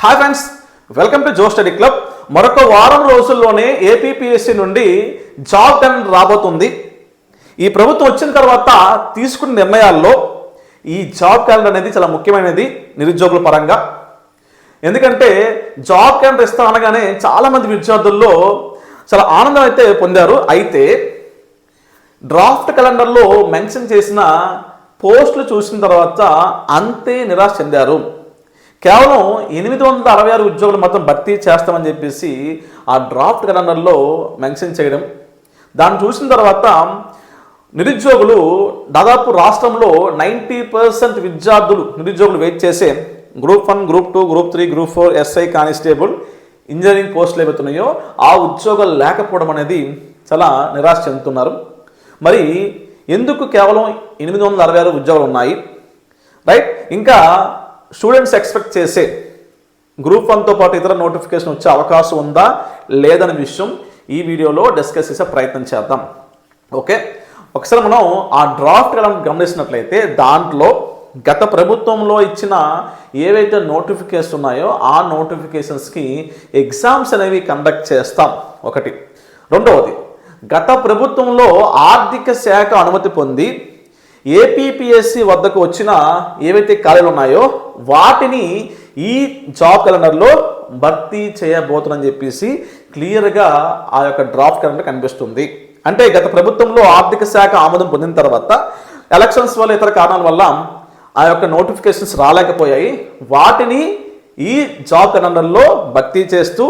Hi friends welcome to Jo study club మరొక వారం రోజుల్లోనే ఏపీపీఎస్సీ నుండి జాబ్ టెన్ రాబోతుంది. ఈ ప్రభుత్వం వచ్చిన తర్వాత తీసుకున్న నిర్ణయాల్లో ఈ జాబ్ క్యాలెండర్ అనేది చాలా ముఖ్యమైనది నిరుద్యోగుల పరంగా. ఎందుకంటే జాబ్ క్యాలెండర్ ఇస్తా అనగానే చాలామంది విద్యార్థుల్లో చాలా ఆనందం అయితే పొందారు. అయితే డ్రాఫ్ట్ క్యాలెండర్లో మెన్షన్ చేసిన పోస్టులు చూసిన తర్వాత అంతే నిరాశ చెందారు. కేవలం ఎనిమిది వందల అరవై ఆరు ఉద్యోగులు మాత్రం భర్తీ చేస్తామని చెప్పేసి ఆ డ్రాఫ్ట్ క్యాలెండర్లో మెన్షన్ చేయడం. దాన్ని చూసిన తర్వాత నిరుద్యోగులు దాదాపు రాష్ట్రంలో నైంటీ పర్సెంట్ విద్యార్థులు నిరుద్యోగులు వెయిట్ చేసే group one group two group three group four SI constable engineering పోస్టులు ఏవైతున్నాయో ఆ ఉద్యోగాలు లేకపోవడం అనేది చాలా నిరాశ చెందుతున్నారు. మరి ఎందుకు కేవలం ఎనిమిది వందల అరవై ఆరు ఉద్యోగాలు ఉన్నాయి? రైట్ ఇంకా స్టూడెంట్స్ ఎక్స్పెక్ట్ చేసే గ్రూప్ వన్తో పాటు ఇతర నోటిఫికేషన్ వచ్చే అవకాశం ఉందా లేదనే విషయం ఈ వీడియోలో డిస్కస్ చేసే ప్రయత్నం చేద్దాం. ఓకే? ఒకసారి మనం ఆ డ్రాఫ్ట్ కనుక గమనించినట్లయితే దాంట్లో గత ప్రభుత్వంలో ఇచ్చిన ఏవైతే నోటిఫికేషన్ ఉన్నాయో ఆ నోటిఫికేషన్స్కి ఎగ్జామ్స్ అనేవి కండక్ట్ చేస్తాం. ఒకటి. రెండవది గత ప్రభుత్వంలో ఆర్థిక శాఖ అనుమతి పొంది ఏపీపీఎస్సి వద్దకు వచ్చిన ఏవైతే ఖాళీలు ఉన్నాయో వాటిని ఈ జాబ్ క్యాలెండర్లో భర్తీ చేయబోతుందని చెప్పేసి క్లియర్గా ఆ యొక్క డ్రాఫ్ట్ క్యాలెండర్ కనిపిస్తుంది. అంటే గత ప్రభుత్వంలో ఆర్థిక శాఖ ఆమోదం పొందిన తర్వాత ఎలక్షన్స్ వల్ల ఇతర కారణాల వల్ల ఆ యొక్క నోటిఫికేషన్స్ రాలేకపోయాయి. వాటిని ఈ జాబ్ క్యాలెండర్లో భర్తీ చేస్తూ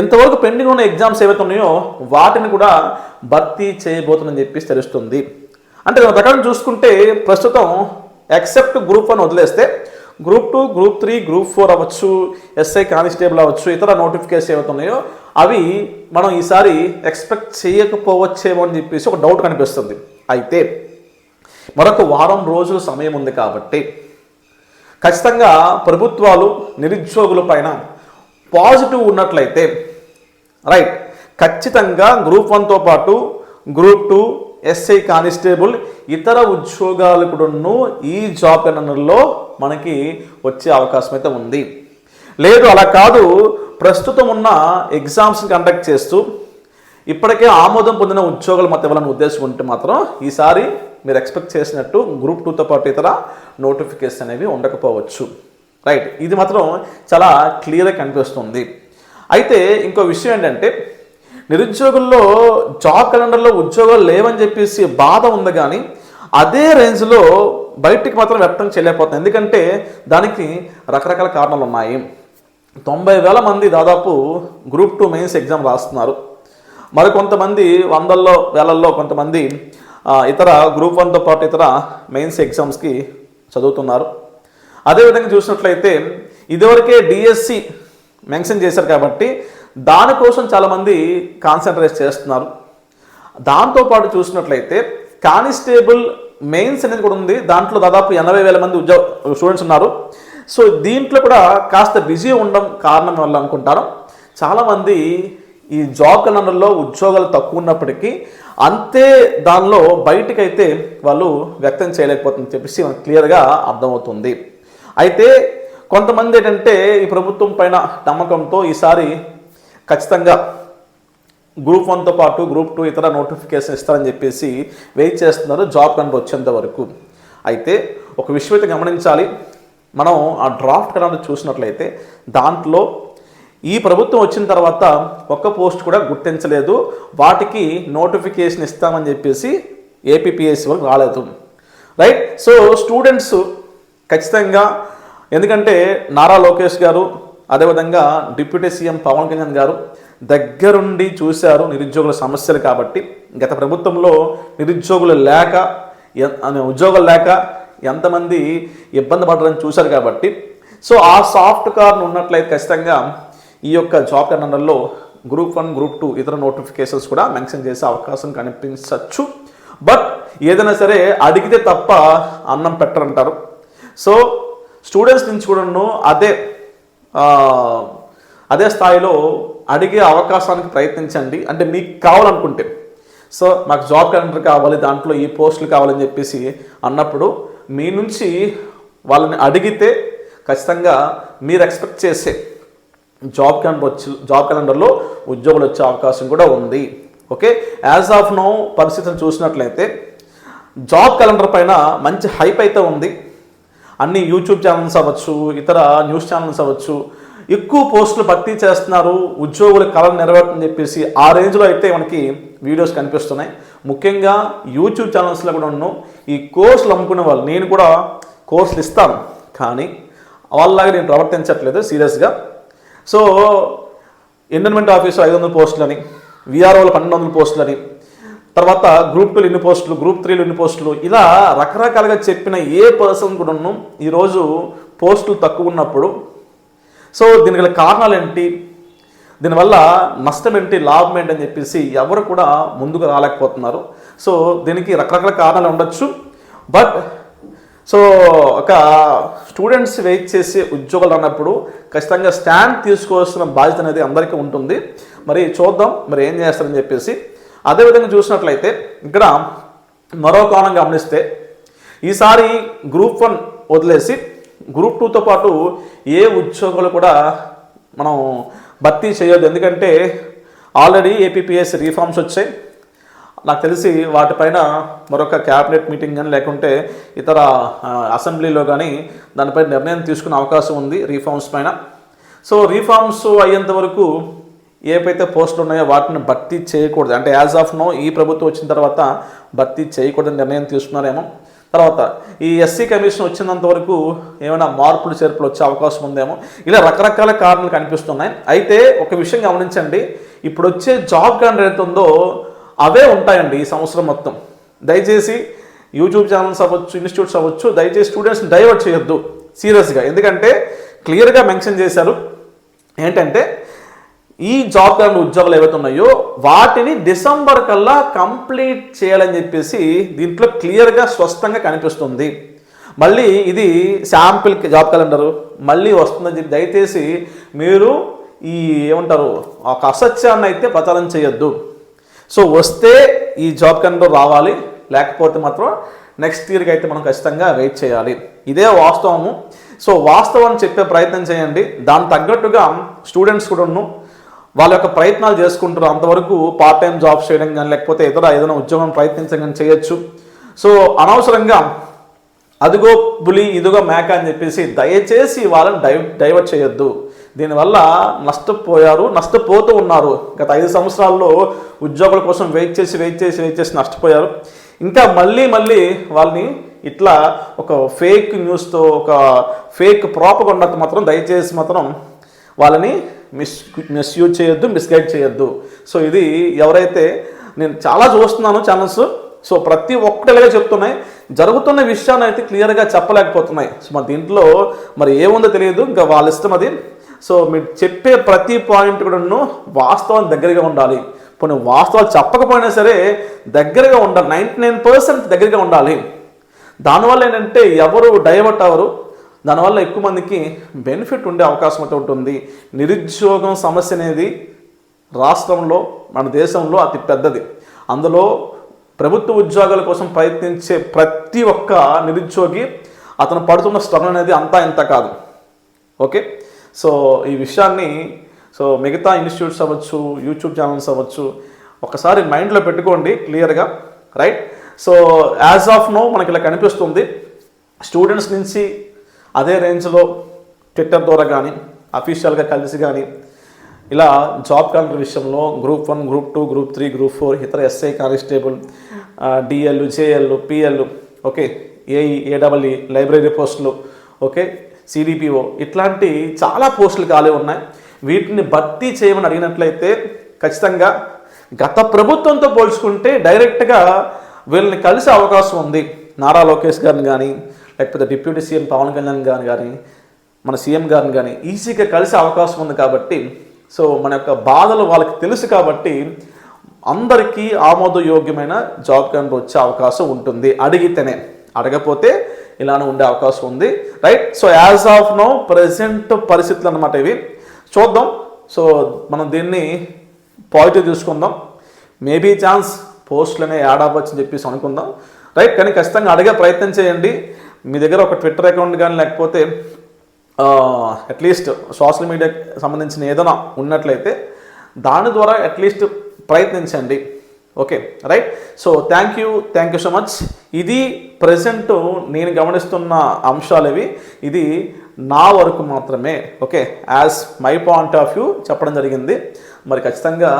ఇంతవరకు పెండింగ్ ఉన్న ఎగ్జామ్స్ ఏవైతే ఉన్నాయో వాటిని కూడా భర్తీ చేయబోతుందని చెప్పేసి తెలుస్తుంది. అంటే దాని ప్రకారం చూసుకుంటే ప్రస్తుతం ఎక్సెప్ట్ గ్రూప్ వన్ వదిలేస్తే group two group three group four అవ్వచ్చు ఎస్ఐ కానిస్టేబుల్ అవ్వచ్చు ఇతర నోటిఫికేషన్ ఏవైతే అవి మనం ఈసారి ఎక్స్పెక్ట్ చేయకపోవచ్చేమో అని చెప్పేసి ఒక డౌట్ కనిపిస్తుంది. అయితే మరొక వారం రోజుల సమయం ఉంది కాబట్టి ఖచ్చితంగా ప్రభుత్వాలు నిరుద్యోగుల పైన పాజిటివ్ ఉన్నట్లయితే రైట్ ఖచ్చితంగా గ్రూప్ వన్తో పాటు గ్రూప్ టూ ఎస్ఐ కానిస్టేబుల్ ఇతర ఉద్యోగాలు కూడాను ఈ జాబ్ క్యాలెండర్లో మనకి వచ్చే అవకాశం అయితే ఉంది. లేదు అలా కాదు. ప్రస్తుతం ఉన్న ఎగ్జామ్స్ కండక్ట్ చేస్తూ ఇప్పటికే ఆమోదం పొందిన ఉద్యోగాలు మొత్తం ఇవ్వాలని ఉద్దేశం ఉంటే మాత్రం ఈసారి మీరు ఎక్స్పెక్ట్ చేసినట్టు గ్రూప్ టూతో పాటు ఇతర నోటిఫికేషన్ అనేవి ఉండకపోవచ్చు. రైట్. ఇది మాత్రం చాలా క్లియర్గా కనిపిస్తుంది. అయితే ఇంకో విషయం ఏంటంటే నిరుద్యోగుల్లో జాబ్ క్యాలెండర్లో ఉద్యోగాలు లేవని చెప్పేసి బాధ ఉంది కానీ అదే రేంజ్లో బయటికి మాత్రం వ్యక్తం చేయలేకపోతుంది ఎందుకంటే దానికి రకరకాల కారణాలు ఉన్నాయి. తొంభై వేల మంది దాదాపు గ్రూప్ టూ మెయిన్స్ ఎగ్జామ్ రాస్తున్నారు. మరి కొంతమంది వందల్లో వేలల్లో కొంతమంది ఇతర గ్రూప్ వన్తో పాటు ఇతర మెయిన్స్ ఎగ్జామ్స్కి చదువుతున్నారు. అదేవిధంగా చూసినట్లయితే ఇదివరకే డిఎస్సి మెన్షన్ చేశారు కాబట్టి దానికోసం చాలామంది కాన్సన్ట్రేట్ చేస్తున్నారు. దాంతోపాటు చూసినట్లయితే కానిస్టేబుల్ మెయిన్స్ అనేది కూడా ఉంది. దాంట్లో దాదాపు ఎనభై వేల మంది ఉద్యోగ స్టూడెంట్స్ ఉన్నారు. సో దీంట్లో కూడా కాస్త బిజీ ఉండడం కారణం వల్ల అనుకుంటారు చాలామంది ఈ జాబ్ క్యాలెండర్లో ఉద్యోగాలు తక్కువ ఉన్నప్పటికీ అంతే దానిలో బయటకైతే వాళ్ళు వ్యక్తం చేయలేకపోతుందని చెప్పేసి మనకు క్లియర్గా అర్థమవుతుంది. అయితే కొంతమంది ఏంటంటే ఈ ప్రభుత్వం పైన నమ్మకంతో ఈసారి ఖచ్చితంగా గ్రూప్ వన్తో పాటు గ్రూప్ టూ ఇతర నోటిఫికేషన్ ఇస్తారని చెప్పేసి వెయిట్ చేస్తున్నారు. జాబ్ కనుక వచ్చేంత వరకు అయితే ఒక విషయం అయితే గమనించాలి. మనం ఆ డ్రాఫ్ట్ కనుక చూసినట్లయితే దాంట్లో ఈ ప్రభుత్వం వచ్చిన తర్వాత ఒక్క పోస్ట్ కూడా గుర్తించలేదు. వాటికి నోటిఫికేషన్ ఇస్తామని చెప్పేసి ఏపీపీఎస్సీ వరకు రాలేదు. రైట్? సో స్టూడెంట్స్ ఖచ్చితంగా ఎందుకంటే నారా లోకేష్ గారు అదేవిధంగా డిప్యూటీ సీఎం పవన్ కళ్యాణ్ గారు దగ్గరుండి చూశారు నిరుద్యోగుల సమస్యలు కాబట్టి గత ప్రభుత్వంలో నిరుద్యోగులు లేక అనే ఉద్యోగాలు లేక ఎంతమంది ఇబ్బంది పడరని చూశారు కాబట్టి. సో ఆ సాఫ్ట్ కార్న్ ఉన్నట్లయితే ఖచ్చితంగా ఈ యొక్క జాబ్ క్యాలెండర్లో గ్రూప్ వన్ గ్రూప్ టూ ఇతర నోటిఫికేషన్స్ కూడా మెన్షన్ చేసే అవకాశం కనిపించవచ్చు బట్ ఏదైనా సరే అడిగితే తప్ప అన్నం పెట్టరంటారు. సో స్టూడెంట్స్ నుంచి కూడాను అదే అదే స్థాయిలో అడిగే అవకాశానికి ప్రయత్నించండి. అంటే మీకు కావాలనుకుంటే. సో మాకు జాబ్ క్యాలెండర్ కావాలి దాంట్లో ఈ పోస్టులు కావాలని చెప్పేసి అన్నప్పుడు మీ నుంచి వాళ్ళని అడిగితే ఖచ్చితంగా మీరు ఎక్స్పెక్ట్ చేసే జాబ్ క్యాలెండర్ వచ్చి జాబ్ క్యాలెండర్లో ఉద్యోగులు వచ్చే అవకాశం కూడా ఉంది. ఓకే? యాజ్ ఆఫ్ నో పరిస్థితిని చూసినట్లయితే జాబ్ క్యాలెండర్ పైన మంచి హైప్ అయితే ఉంది. అన్ని యూట్యూబ్ ఛానల్స్ అవ్వచ్చు ఇతర న్యూస్ ఛానల్స్ అవ్వచ్చు ఎక్కువ పోస్టులు భర్తీ చేస్తున్నారు ఉద్యోగుల కళలు నెరవేరుతుందని చెప్పేసి ఆ రేంజ్లో అయితే మనకి వీడియోస్ కనిపిస్తున్నాయి. ముఖ్యంగా యూట్యూబ్ ఛానల్స్లో కూడా ఉన్నాం ఈ కోర్సులు అమ్ముకునే వాళ్ళు నేను కూడా కోర్సులు ఇస్తాను కానీ వాళ్ళలాగా నేను ప్రవర్తించట్లేదు సీరియస్గా. సో ఎన్విరాన్మెంట్ ఆఫీసు ఐదు వందల పోస్టులని విఆర్ఓలు పన్నెండు వందల పోస్టులని తర్వాత గ్రూప్ టూలు ఎన్ని పోస్టులు గ్రూప్ త్రీలు ఎన్ని పోస్టులు ఇలా రకరకాలుగా చెప్పిన ఏ పర్సన్ కూడా ఈరోజు పోస్టులు తక్కువ ఉన్నప్పుడు సో దీనికి గల కారణాలు ఏంటి? దీనివల్ల నష్టం ఏంటి లాభం ఏంటి అని చెప్పేసి ఎవరు కూడా ముందుకు రాలేకపోతున్నారు. సో దీనికి రకరకాల కారణాలు ఉండొచ్చు. బట్ సో ఒక స్టూడెంట్స్ వెయిట్ చేసే ఉద్యోగాలు అన్నప్పుడు ఖచ్చితంగా స్టాండ్ తీసుకోవాల్సిన బాధ్యత అనేది అందరికీ ఉంటుంది. మరి చూద్దాం మరి ఏం చేస్తారని చెప్పేసి అదేవిధంగా చూసినట్లయితే ఇక్కడ మరో కోణం గమనిస్తే ఈసారి గ్రూప్ వన్ వదిలేసి గ్రూప్ టూతో పాటు ఏ ఉద్యోగులు కూడా మనం భర్తీ చేయొద్దు. ఎందుకంటే ఆల్రెడీ ఏపీపీఎస్ రీఫార్మ్స్ వచ్చాయి. నాకు తెలిసి వాటిపైన మరొక క్యాబినెట్ మీటింగ్ కానీ లేకుంటే ఇతర అసెంబ్లీలో కానీ దానిపై నిర్ణయం తీసుకునే అవకాశం ఉంది రీఫార్మ్స్ పైన. సో రీఫార్మ్స్ అయ్యేంత వరకు ఏవైతే పోస్టులు ఉన్నాయో వాటిని భర్తీ చేయకూడదు. అంటే యాజ్ ఆఫ్ నో ఈ ప్రభుత్వం వచ్చిన తర్వాత భర్తీ చేయకూడదని నిర్ణయం తీసుకున్నారేమో. తర్వాత ఈ ఎస్సీ కమిషన్ వచ్చినంత వరకు ఏమైనా మార్పులు చేర్పులు వచ్చే అవకాశం ఉందేమో. ఇలా రకరకాల కారణాలు కనిపిస్తున్నాయి. అయితే ఒక విషయం గమనించండి. ఇప్పుడు వచ్చే జాబ్ గ్రాండ్ ఏదైతే ఉందో అవే ఉంటాయండి ఈ సంవత్సరం మొత్తం. దయచేసి యూట్యూబ్ ఛానల్స్ అవ్వచ్చు ఇన్స్టిట్యూట్స్ అవ్వచ్చు దయచేసి స్టూడెంట్స్ని డైవర్ట్ చేయొద్దు. సీరియస్గా. ఎందుకంటే క్లియర్గా మెన్షన్ చేశారు. ఏంటంటే ఈ జాబ్ కార్డు ఉద్యోగాలు ఏవైతే ఉన్నాయో వాటిని డిసెంబర్ కల్లా కంప్లీట్ చేయాలని చెప్పేసి దీంట్లో క్లియర్గా స్పష్టంగా కనిపిస్తుంది. మళ్ళీ ఇది శాంపిల్ జాబ్ క్యాలెండరు మళ్ళీ వస్తుందని చెప్పి దయచేసి మీరు ఈ ఏమంటారు ఒక అసత్యాన్ని అయితే ప్రచారం చేయొద్దు. సో వస్తే ఈ జాబ్ క్యాలెండర్ రావాలి. లేకపోతే మాత్రం నెక్స్ట్ ఇయర్కి అయితే మనం ఖచ్చితంగా వెయిట్ చేయాలి. ఇదే వాస్తవము. సో వాస్తవం చెప్పే ప్రయత్నం చేయండి. దాని తగ్గట్టుగా స్టూడెంట్స్ కూడాను వాళ్ళ యొక్క ప్రయత్నాలు చేసుకుంటారు అంతవరకు పార్ట్ టైం జాబ్స్ చేయడం కానీ లేకపోతే ఇతర ఏదైనా ఉద్యోగం ప్రయత్నించడం కానీ చేయొచ్చు. సో అనవసరంగా అదిగో పులి ఇదిగో మేక అని చెప్పేసి దయచేసి వాళ్ళని డై డైవర్ట్ చేయొద్దు. దీనివల్ల నష్టపోయారు నష్టపోతూ ఉన్నారు. గత ఐదు సంవత్సరాల్లో ఉద్యోగుల కోసం వెయిట్ చేసి వెయిట్ చేసి వెయిట్ చేసి నష్టపోయారు. ఇంకా మళ్ళీ మళ్ళీ వాళ్ళని ఇట్లా ఒక ఫేక్ న్యూస్తో ఒక ఫేక్ ప్రాపగొండతో మాత్రం దయచేసి మాత్రం వాళ్ళని మిస్ మిస్యూజ్ చేయొద్దు మిస్గైడ్ చేయొద్దు. సో ఇది ఎవరైతే నేను చాలా చూస్తున్నాను ఛానల్స్ సో ప్రతి ఒక్కటిలాగే చెప్తున్నాయి. జరుగుతున్న విషయాన్ని అయితే క్లియర్గా చెప్పలేకపోతున్నాయి. సో మరి దీంట్లో మరి ఏముందో తెలియదు ఇంకా వాళ్ళ ఇష్టం అది. సో మీరు చెప్పే ప్రతి పాయింట్ కూడాను వాస్తవం దగ్గరగా ఉండాలి. కొన్ని వాస్తవాలు చెప్పకపోయినా సరే దగ్గరగా ఉండాలి. నైంటీ నైన్ పర్సెంట్ దగ్గరగా ఉండాలి. దానివల్ల ఏంటంటే ఎవరు డైవర్ట్ అవ్వరు. దానివల్ల ఎక్కువ మందికి బెనిఫిట్ ఉండే అవకాశం అయితే ఉంటుంది. నిరుద్యోగం సమస్య అనేది రాష్ట్రంలో మన దేశంలో అతి పెద్దది. అందులో ప్రభుత్వ ఉద్యోగాల కోసం ప్రయత్నించే ప్రతి ఒక్క నిరుద్యోగి అతను పడుతున్న స్ట్రగుల్ అనేది అంతా ఇంత కాదు. ఓకే? సో ఈ విషయాన్ని సో మిగతా ఇన్స్టిట్యూట్స్ అవ్వచ్చు యూట్యూబ్ ఛానల్స్ అవ్వచ్చు ఒకసారి మైండ్లో పెట్టుకోండి క్లియర్గా right? So as of now మనకి ఇలా కనిపిస్తుంది. స్టూడెంట్స్ నుంచి అదే రేంజ్లో ట్విట్టర్ ద్వారా కానీ అఫీషియల్గా కలిసి కానీ ఇలా జాబ్ క్యాలెండర్ విషయంలో group one group two group three group four ఇతర SI constable DL JL PL okay AE AWE library పోస్టులు ఓకే సిడిపిఓ ఇట్లాంటి చాలా పోస్టులు ఖాళీ ఉన్నాయి. వీటిని భర్తీ చేయమని అడిగినట్లయితే ఖచ్చితంగా గత ప్రభుత్వంతో పోల్చుకుంటే డైరెక్ట్గా వీళ్ళని కలిసే అవకాశం ఉంది. నారా లోకేష్ గారిని కానీ లేకపోతే డిప్యూటీ సీఎం పవన్ కళ్యాణ్ గారిని కానీ మన సీఎం గారిని కానీ ఈజీగా కలిసే అవకాశం ఉంది కాబట్టి సో మన యొక్క బాధలు వాళ్ళకి తెలుసు కాబట్టి అందరికీ ఆమోదయోగ్యమైన జాబ్ క్యాలెండర్ వచ్చే అవకాశం ఉంటుంది. అడిగితేనే. అడగపోతే ఇలానే ఉండే అవకాశం ఉంది. Right so as of now present పరిస్థితులు అనమాట ఇవి. చూద్దాం. సో మనం దీన్ని పాజిటివ్ తీసుకుందాం. మేబీ ఛాన్స్ పోస్టులనే యాడ్ అవ్వచ్చు అని చెప్పేసి అనుకుందాం. రైట్ కానీ ఖచ్చితంగా అడిగే ప్రయత్నం చేయండి. మీ దగ్గర ఒక ట్విట్టర్ అకౌంట్ కానీ లేకపోతే అట్లీస్ట్ సోషల్ మీడియాకి సంబంధించిన ఏదైనా ఉన్నట్లయితే దాని ద్వారా అట్లీస్ట్ ప్రయత్నించండి. Okay right so thank you thank you so much ఇది ప్రజెంట్ నేను గమనిస్తున్న అంశాలు ఇవి. ఇది నా వరకు మాత్రమే. Okay as my point of view చెప్పడం జరిగింది. మరి ఖచ్చితంగా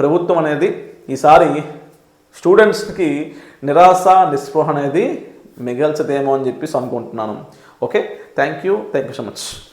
ప్రభుత్వం అనేది ఈసారి స్టూడెంట్స్కి నిరాశ నిస్పృహ అనేది మిగల్చదేమో అని చెప్పేసి అనుకుంటున్నాను. Okay thank you thank you so much